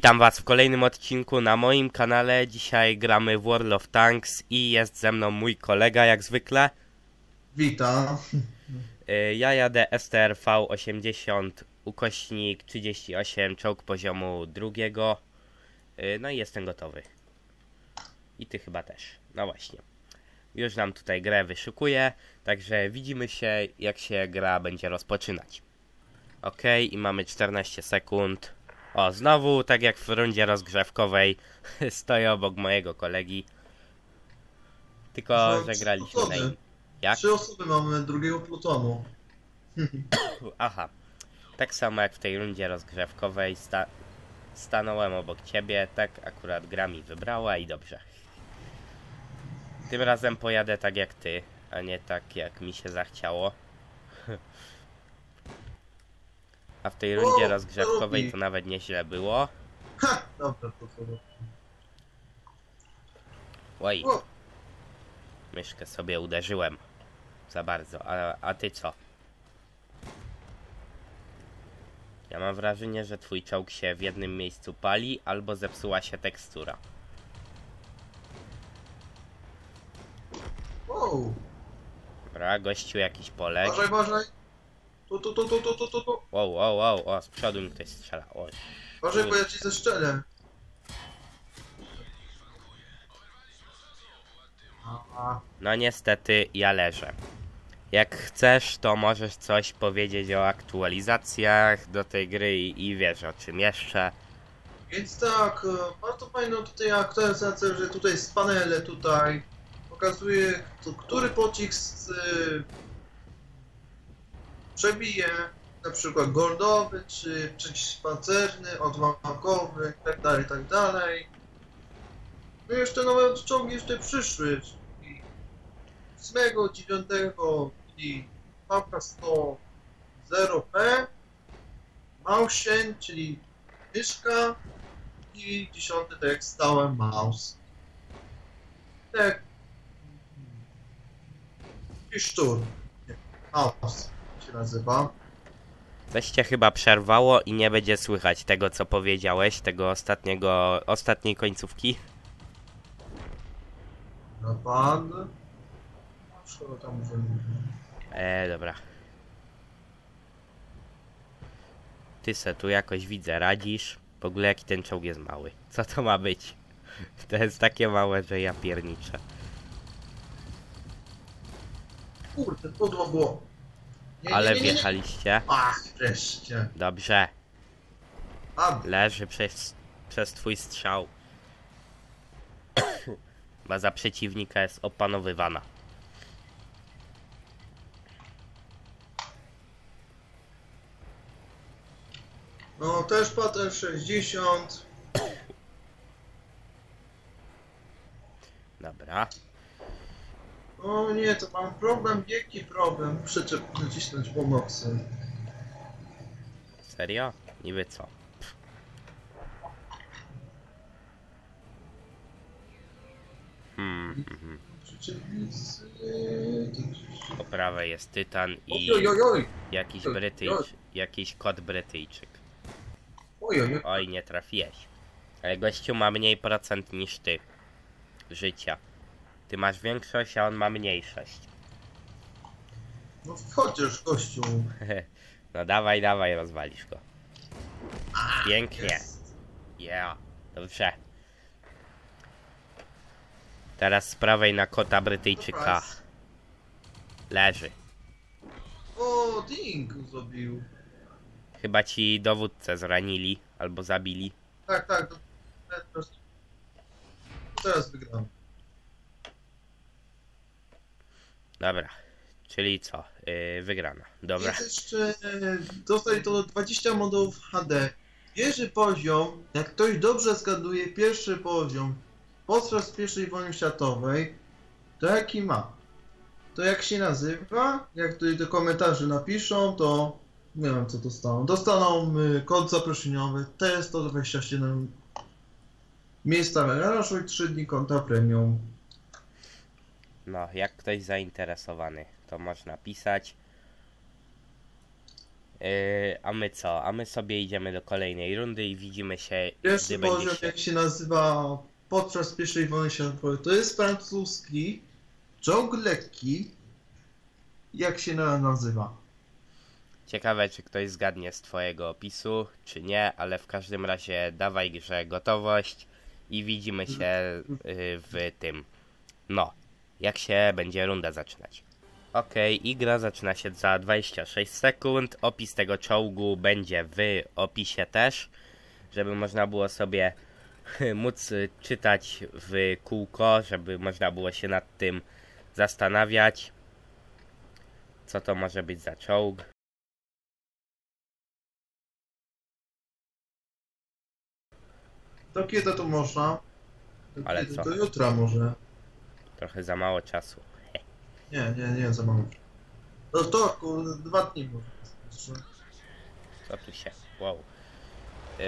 Witam was w kolejnym odcinku na moim kanale. Dzisiaj gramy w World of Tanks i jest ze mną mój kolega jak zwykle. Witam. Y, Ja jadę STRV 80 ukośnik 38 czołg poziomu drugiego. Y, No i jestem gotowy. I ty chyba też. No właśnie. Już nam tutaj grę wyszukuję, także widzimy się jak się gra będzie rozpoczynać. Ok, i mamy 14 sekund. O, znowu, tak jak w rundzie rozgrzewkowej, stoję obok mojego kolegi. Tylko, Mam że graliśmy na in... Jak? Trzy osoby mamy drugiego plutonu. Aha. Tak samo jak w tej rundzie rozgrzewkowej sta stanąłem obok ciebie, tak akurat gra mi wybrała i dobrze. Tym razem pojadę tak jak ty, a nie tak jak mi się zachciało. A w tej rundzie rozgrzewkowej to nawet nieźle było. Ha! Dobra, to co? Oj, myszkę sobie uderzyłem. Za bardzo. A, a ty co? Ja mam wrażenie, że twój czołg się w jednym miejscu pali, albo zepsuła się tekstura. wow. Dobra, gościu jakiś polek. Uważaj, uważaj. Tu, tu, tu, tu, tu, tu, tu, tu. Wow, wow, wow, o, z przodu mi ktoś strzela. Oj. Uważaj, bo ja ci zeszczelę. A, No niestety, ja leżę. Jak chcesz, to możesz coś powiedzieć o aktualizacjach do tej gry i, i wiesz o czym jeszcze. Więc tak, e, bardzo fajną tutaj aktualizacja, że tutaj z panele tutaj pokazuje, to, który pocisk z, e, przebije, na przykład goldowy, czy przeciwpancerny, odłamkowy, i tak dalej, tak dalej. No jeszcze nowe czołgi jeszcze przyszły, czyli 8, 9, czyli mapka 100 0P, Mausen, czyli myszka, i dziesiąty tak jak stałem mouse. Tak. I. Nie, Mouse się nazywa. Coś cię chyba przerwało i nie będzie słychać tego co powiedziałeś, tego ostatniego, ostatniej końcówki. Na pan. Szkoda tam może. E, dobra. Ty se tu jakoś widzę, radzisz. W ogóle jaki ten czołg jest mały. Co to ma być? To jest takie małe, że ja pierniczę. Kurde, podło było. Nie, Ale nie, nie, wjechaliście. Ach, wreszcie. Dobrze. Leży przez, przez twój strzał. Baza przeciwnika jest opanowywana. no też patent 60. Dobra. O nie, to mam problem, wielki problem. Cię nacisnąć pomocy. Serio? Niby co? Hmm, mhm. Przeciwnicy. Po prawej jest Tytan i Oj, oj, oj. jakiś oj, Brytyjczyk, jakiś kot Brytyjczyk. Oj, oj, oj. Oj, nie trafiłeś. Ale gościu ma mniej procent niż ty. Życia. Ty masz większość, a on ma mniejszość. No chociaż gościu. No dawaj, dawaj, rozwalisz go. Pięknie. Jest. Yeah. Dobrze. Teraz z prawej na kota Brytyjczyka. Leży. O, Ding zrobił. Chyba ci dowódcę zranili albo zabili. Tak, tak. Teraz wygram. Dobra. Czyli co? Yy, wygrana. Dobra. Jest jeszcze, dostali to 20 modów HD. Pierwszy poziom, jak ktoś dobrze zgaduje, pierwszy poziom podczas pierwszej wojny światowej, to jaki ma? To jak się nazywa? Jak tutaj do komentarzy napiszą, to nie wiem co dostaną. Dostaną y, kod zaproszeniowy T127 miejsca i 3 dni konta premium. No, jak ktoś zainteresowany, to można pisać. Yy, a my co? A my sobie idziemy do kolejnej rundy i widzimy się, Pierwszy gdy poziom, się... jak się nazywa podczas pierwszej wojny światowej, to jest francuski, czołg lekki. Jak się na- nazywa? Ciekawe, czy ktoś zgadnie z twojego opisu, czy nie, ale w każdym razie dawaj grze gotowość i widzimy się yy, w tym. No, jak się będzie runda zaczynać. Okej, i gra zaczyna się za 26 sekund. Opis tego czołgu będzie w opisie też, żeby można było sobie móc y, czytać w kółko, żeby można było się nad tym zastanawiać. Co to może być za czołg? To kiedy to można? To Ale co? To jutra może. Trochę za mało czasu. Nie, nie, nie, za mało. No to kurde, dwa dni może. Co tu się? Wow. Yy,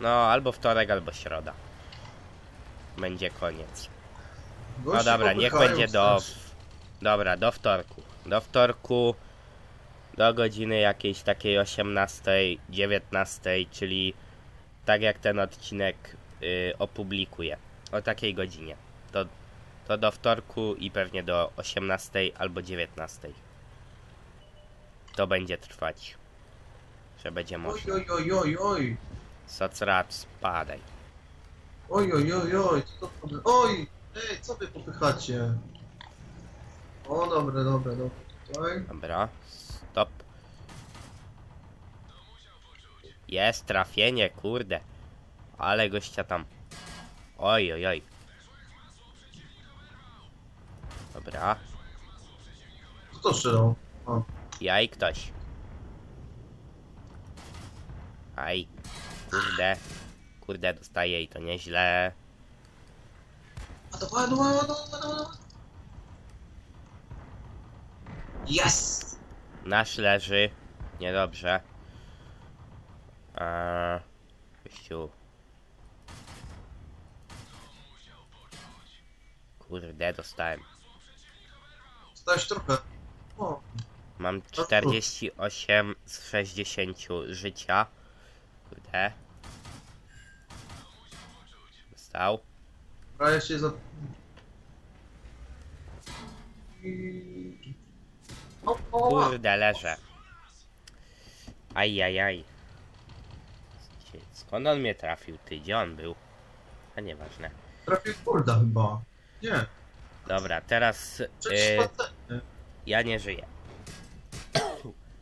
no, albo wtorek, albo środa. Będzie koniec. No dobra, niech będzie do. Dobra, do wtorku. Do wtorku. Do godziny jakiejś takiej 18, 19, czyli tak jak ten odcinek yy, opublikuję. O takiej godzinie. To, to do wtorku i pewnie do 18 albo 19. To będzie trwać. Że będzie Oj, można. oj, oj, oj, oj. Socrap, spadaj. Oj, oj, oj, oj, co to? Oj! Ej, co wy popychacie? O, dobre, dobre, dobre. Tutaj. Dobra, stop. Jest trafienie, kurde. Ale gościa tam. Oj, oj, oj. Dobra, Co to strzelał? O. ja i ktoś. Aj, kurde. Kurde, dostaje i to nieźle. A to padło, padło, padło. Yes! Nasz leży. Niedobrze. Eee. Kurde, dostałem. Stałeś trochę. O, Mam 48 z 60 życia. Kurde. Dostał. prawie się za... O, o. Kurde, leżę. Ajajaj. Skąd on mnie trafił? Ty, gdzie on był? A nieważne. Trafił Golda chyba. Nie, Dobra, teraz przecież yy... ja nie żyję.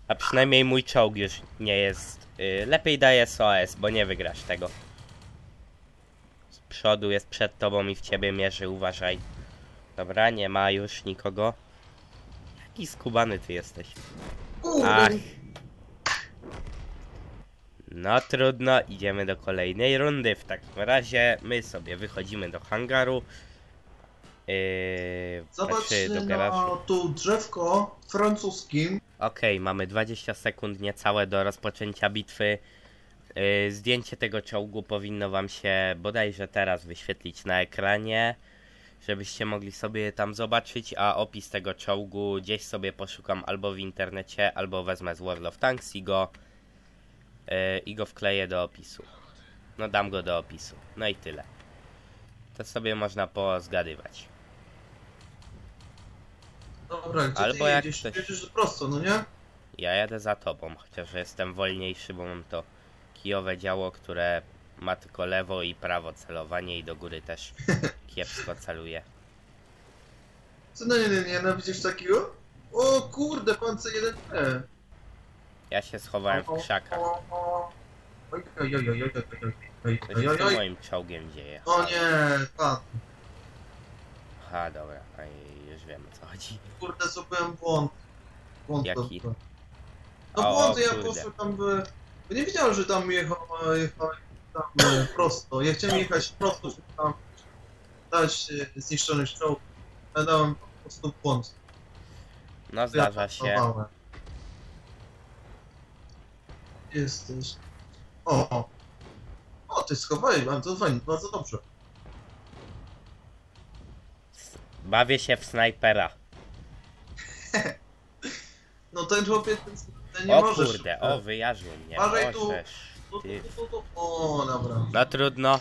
A przynajmniej mój czołg już nie jest. Yy, lepiej daję SOS, bo nie wygrasz tego. Z przodu jest przed tobą i w ciebie mierzy, uważaj. Dobra, nie ma już nikogo. Jaki skubany ty jesteś. Ach. No trudno, idziemy do kolejnej rundy. W takim razie my sobie wychodzimy do hangaru. Yy, do garażu. na tu drzewko francuskim. Okej, mamy 20 sekund niecałe do rozpoczęcia bitwy. Yy, zdjęcie tego czołgu powinno wam się bodajże teraz wyświetlić na ekranie, żebyście mogli sobie tam zobaczyć, a opis tego czołgu gdzieś sobie poszukam albo w internecie, albo wezmę z World of Tanks i go, yy, i go wkleję do opisu. No dam go do opisu. No i tyle. To sobie można pozgadywać. Dobra, gdzie Albo ty jak jedziesz? ktoś- Jedziesz prosto, no nie? Ja jadę za tobą, chociaż jestem wolniejszy, bo mam to kijowe działo, które ma tylko lewo i prawo celowanie i do góry też kiepsko celuje. Co, no nie, nie, nie, no widzisz takiego? O kurde, pan C1P. Ja się schowałem w krzakach. Oj, oj, oj, oj, oj, oj, oj, oj, Co oj, się z tym moim czołgiem dzieje? O nie, pan. Aha, dobra, Aj, już wiem o co chodzi. Kurde, zrobiłem błąd. Błąd Jaki? to- No O, błąd, ja kurde. poszłem tam. Bo nie wiedziałem, że tam jechał, jechał tam e, prosto. Ja chciałem jechać prosto, żeby tam dać e, zniszczony czołg. Ja dałem po prostu błąd. No zdarza się. pasowałem. Jesteś. O, o. O, ty schowałeś, bardzo fajnie, bardzo dobrze. Bawię się w snajpera. No ten chłopiec, ten, nie o możesz. kurde, o wyjarzył mnie. Uważaj tu. Możesz. Tu, Ty. tu, tu, tu. O, dobra. No trudno.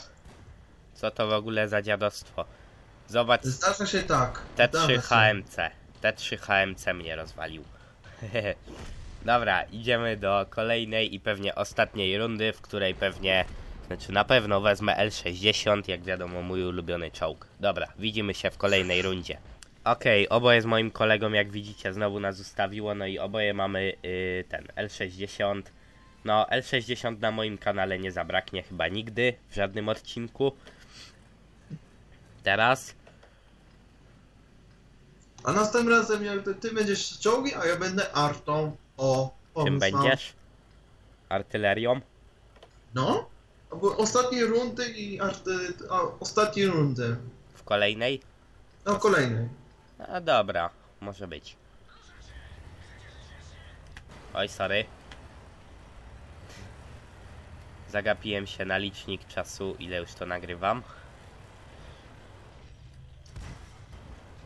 Co to w ogóle za dziadostwo? Zobacz, Zdarza się tak. te zdarza trzy się. HMC. Te trzy HMC mnie rozwalił. Dobra, idziemy do kolejnej i pewnie ostatniej rundy, w której pewnie, znaczy na pewno wezmę L60, jak wiadomo mój ulubiony czołg. Dobra, widzimy się w kolejnej rundzie. Okej, oboje z moim kolegą, jak widzicie, znowu nas ustawiło, no i oboje mamy y, ten L60. No, L60 na moim kanale nie zabraknie chyba nigdy, w żadnym odcinku. Teraz A następnym razem jak ty, będziesz czołgi, a ja będę artą. O, czym pomysł mam. będziesz? Artylerią? No? Albo ostatniej rundy i a, ostatniej rundy. W kolejnej? No kolejnej. A dobra, może być. Oj, sorry. Zagapiłem się na licznik czasu, ile już to nagrywam.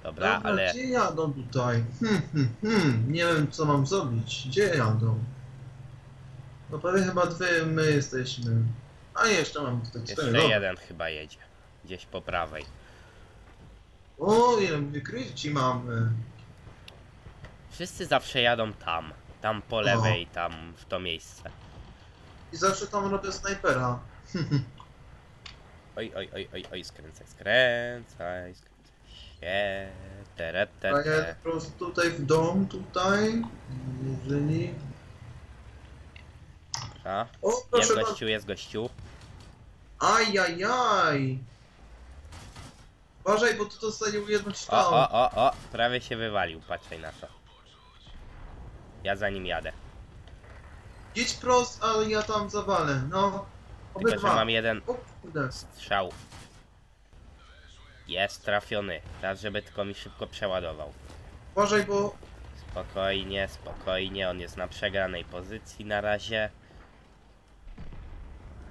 Dobra, Dobra, ale gdzie jadą tutaj? Hmm, hmm, hmm, nie wiem co mam zrobić. Gdzie jadą? No prawie chyba dwie my jesteśmy. A jeszcze mam tutaj cztery. jeszcze dobra. jeden chyba jedzie. Gdzieś po prawej. O, ile wykryci mamy. Wszyscy zawsze jadą tam. Tam po lewej, tam w to miejsce. I zawsze tam robię snajpera. Oj, oj, oj, oj, oj, skręcaj, skręcaj, skręcaj się. Tere, A tere, ja tere. po prostu tutaj w dom, tutaj. Jeżeli... A, O, jest proszę gościu, jest gościu. Ajajaj. Uważaj, bo tu dostanie jedno O, o, o, o, prawie się wywalił, patrzaj na to. Ja za nim jadę. Idź prost, ale ja tam zawalę. No, Tylko, że obydwa. mam jeden O kurde. strzał. Jest trafiony. Teraz, żeby tylko mi szybko przeładował. Uważaj, bo Spokojnie, spokojnie, on jest na przegranej pozycji na razie.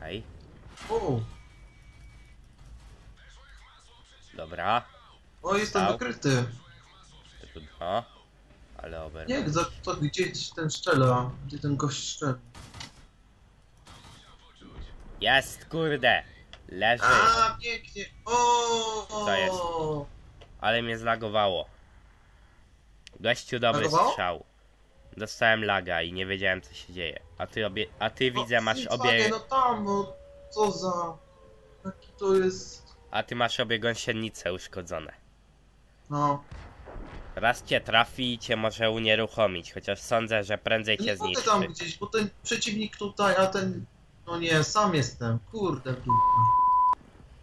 Hej, O, dobra. o jestem Stał. wykryty. Trudno. Ale oberwał. Nie, za to gdzie ten szczela? Gdzie ten gość szczela? Jest, kurde! Leży. A, pięknie. O, Co jest? Ale mnie zlagowało. Gościu dobry Lagowało? strzał. Dostałem laga i nie wiedziałem co się dzieje. A ty obie... A ty widzę masz obie... No tam, no co za... Jaki to jest... A ty masz obie gąsienice uszkodzone. No. Raz cię trafi i cię może unieruchomić, chociaż sądzę, że prędzej Nie cię mogę tam zniszczy. gdzieś, bo ten przeciwnik tutaj, a ten... No nie, sam jestem. Kurde, dupę.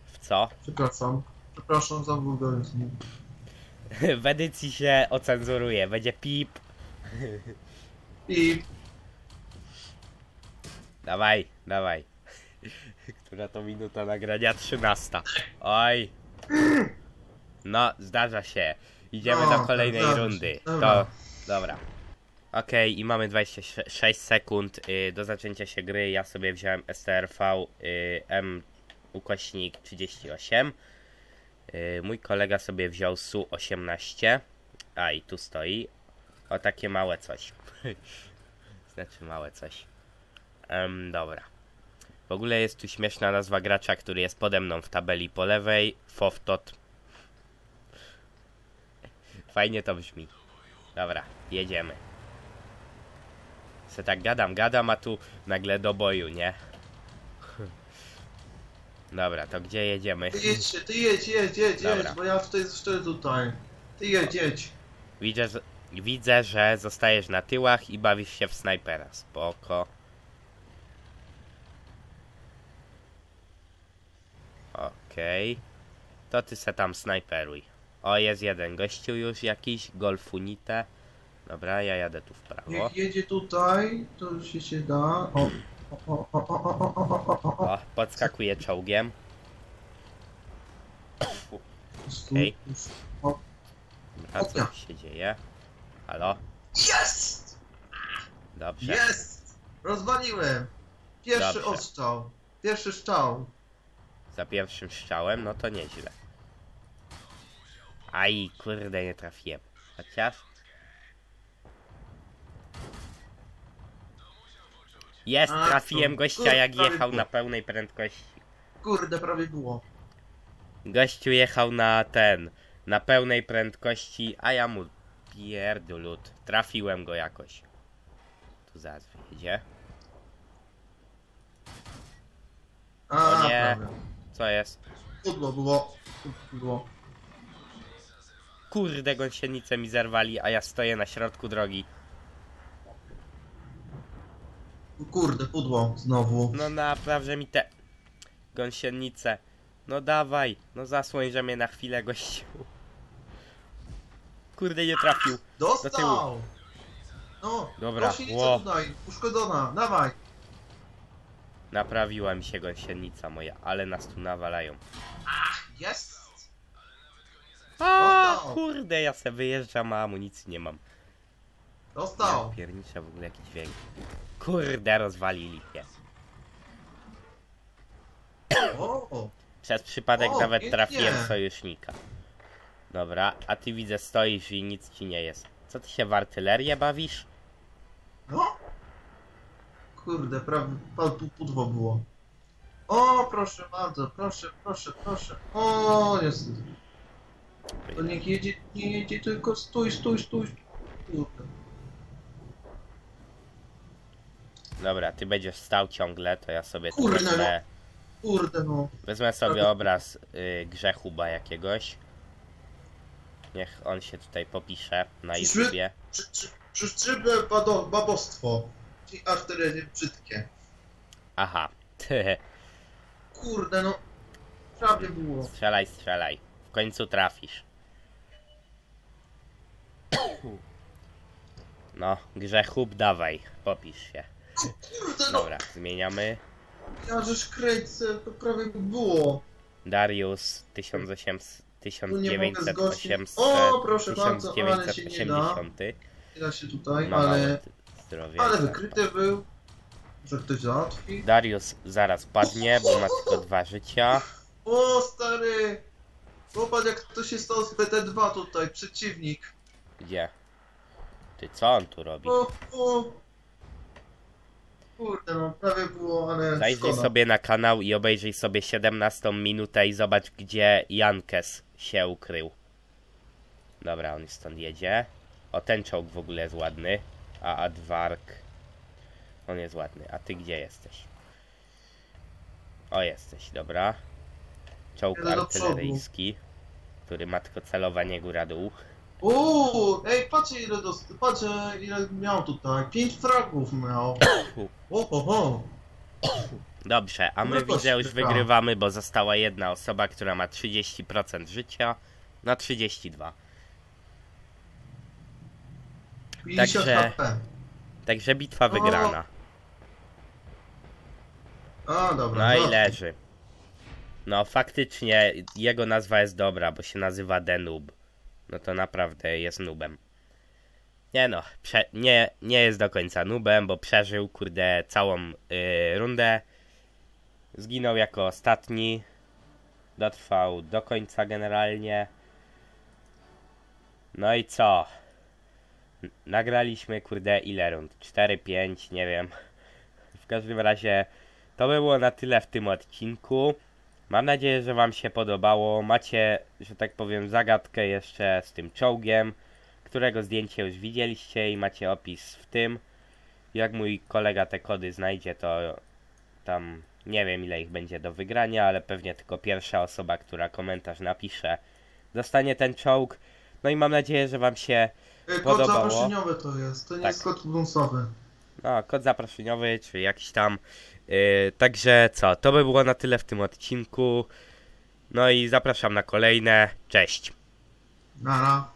W co? Przepraszam. Przepraszam za wulgaryzm. W edycji się ocenzuruje, będzie pip. I Dawaj, dawaj. Która to minuta nagrania? 13. Oj. No, zdarza się. Idziemy No, do kolejnej rundy. To, dobra. Okej, i mamy 26 sekund y, do zaczęcia się gry. Ja sobie wziąłem STRV y, M ukośnik 38. Y, mój kolega sobie wziął SU-18. A i tu stoi. O takie małe coś. znaczy małe coś. Em, dobra. W ogóle jest tu śmieszna nazwa gracza, który jest pode mną w tabeli po lewej. Foftot. Fajnie to brzmi. Dobra, jedziemy. Se tak gadam, gadam, a tu nagle do boju, nie? Dobra, to gdzie jedziemy? ty jedź, ty jedź, jedź, jedź, jedź, bo ja tutaj jeszcze tutaj. Ty jedź, jedź. Widzę, że- Widzę, że zostajesz na tyłach i bawisz się w snajpera. Spoko. Okej. Okay. To ty se tam snajperuj. O, jest jeden gościu już jakiś, golfunite. Dobra, ja jadę tu w prawo. Jak jedzie tutaj, to się się da. O, o, podskakuje czołgiem. Okej. Okay. Dobra, co się dzieje? Halo? Jest! Dobrze. Jest! Rozwaliłem! Pierwszy Dobrze. ostrzał. Pierwszy szczał. Za pierwszym strzałem, no to nieźle. Aj, kurde, nie trafiłem. Chociaż... Jest, A, trafiłem to- gościa jak jechał na pełnej prędkości. Kurde, prawie było. Gościu jechał na ten, na pełnej prędkości, a ja mu pierdulut. Trafiłem go jakoś. Tu zaraz wyjdzie. O nie. Co jest? Pudło było. Pudło. Kurde, gąsienicę mi zerwali, a ja stoję na środku drogi. Kurde, pudło znowu. No naprawdę mi te gąsienice. No dawaj, no zasłoń, że mnie na chwilę gościu. Kurde, nie trafił. Do tyłu. Dostał! No, Dobra, ło. tutaj, uszkodzona, dawaj. Naprawiła mi się gąsienica moja, ale nas tu nawalają. Jest! A Dostał. kurde, ja se wyjeżdżam, a amunicji nie mam. Dostał. Ja pierniczę w ogóle jaki dźwięk. Kurde, rozwalili mnie. O, Przez przypadek O, nawet pięknie. trafiłem sojusznika. Dobra, a ty widzę stoisz i nic ci nie jest. Co ty się w artylerię bawisz? no. Kurde, prawie pudło było. O, proszę bardzo, proszę, proszę, proszę. O, jest. To niech jedzie, nie jedzie, tylko stój, stój, stój. Kurde. Dobra, ty będziesz stał ciągle, to ja sobie tu Kurde, wezmę, Kurde, no. wezmę sobie obraz y, grzechuba jakiegoś. Niech on się tutaj popisze na Przyszły- YouTubie. Bado- babostwo. Ci artylerie brzydkie. Aha. Kurde, no. Prawie było. strzelaj, strzelaj. W końcu trafisz. No, grzechub, dawaj, popisz się. Kurde, no. Dobra, zmieniamy. Ja żeś kręcę, to prawie było. Darius 1800, Tu nie mogę 1900, zgłosić. 800, O, proszę bardzo, ale się nie da. 1980. Nie da się tutaj, Ma ale... mało zdrowia. Ale wykryty był. Że ktoś załatwi. Darius zaraz padnie, bo ma tylko dwa życia. O, stary! Popatrz jak to się stało z BT2 tutaj, przeciwnik. Gdzie? Ty, co on tu robi? O, o. Kurde, no prawie było, ale Zajrzyj szkoda. sobie na kanał i obejrzyj sobie 17 minutę i zobacz, gdzie Jankes się ukrył. Dobra, on stąd jedzie. O, ten czołg w ogóle jest ładny. A Adwark. On jest ładny. A ty gdzie jesteś? O, jesteś, dobra. Czołg Jadę do przodu. artyleryjski, który ma tylko celowanie góra-dół. Uuu, ej, patrz ile dost... patrz e, ile miał tutaj. Pięć fragów miał. O, ho, ho. Dobrze, a my Dobra, widzę już wygrywamy, bo została jedna osoba, która ma 30% życia na 32. 50 Także-. Także bitwa wygrana. A, dobra. No i dobra. leży. No faktycznie jego nazwa jest dobra, bo się nazywa Denub. No to naprawdę jest nubem. Nie no, prze- nie, nie jest do końca nubem, bo przeżył kurde całą y, rundę. Zginął jako ostatni. Dotrwał do końca generalnie. No i co? Nagraliśmy kurde ile rund? 4, 5, nie wiem. W każdym razie to by było na tyle w tym odcinku. Mam nadzieję, że Wam się podobało. Macie, że tak powiem, zagadkę jeszcze z tym czołgiem, którego zdjęcie już widzieliście i macie opis w tym. Jak mój kolega te kody znajdzie, to tam nie wiem ile ich będzie do wygrania, ale pewnie tylko pierwsza osoba, która komentarz napisze, dostanie ten czołg. No i mam nadzieję, że Wam się E, Kod podobało. zaproszeniowy to jest, to nie Tak. jest kod bonusowy. No, kod zaproszeniowy, czy jakiś tam. Yy, także co, to by było na tyle w tym odcinku. No i zapraszam na kolejne. Cześć. Nara.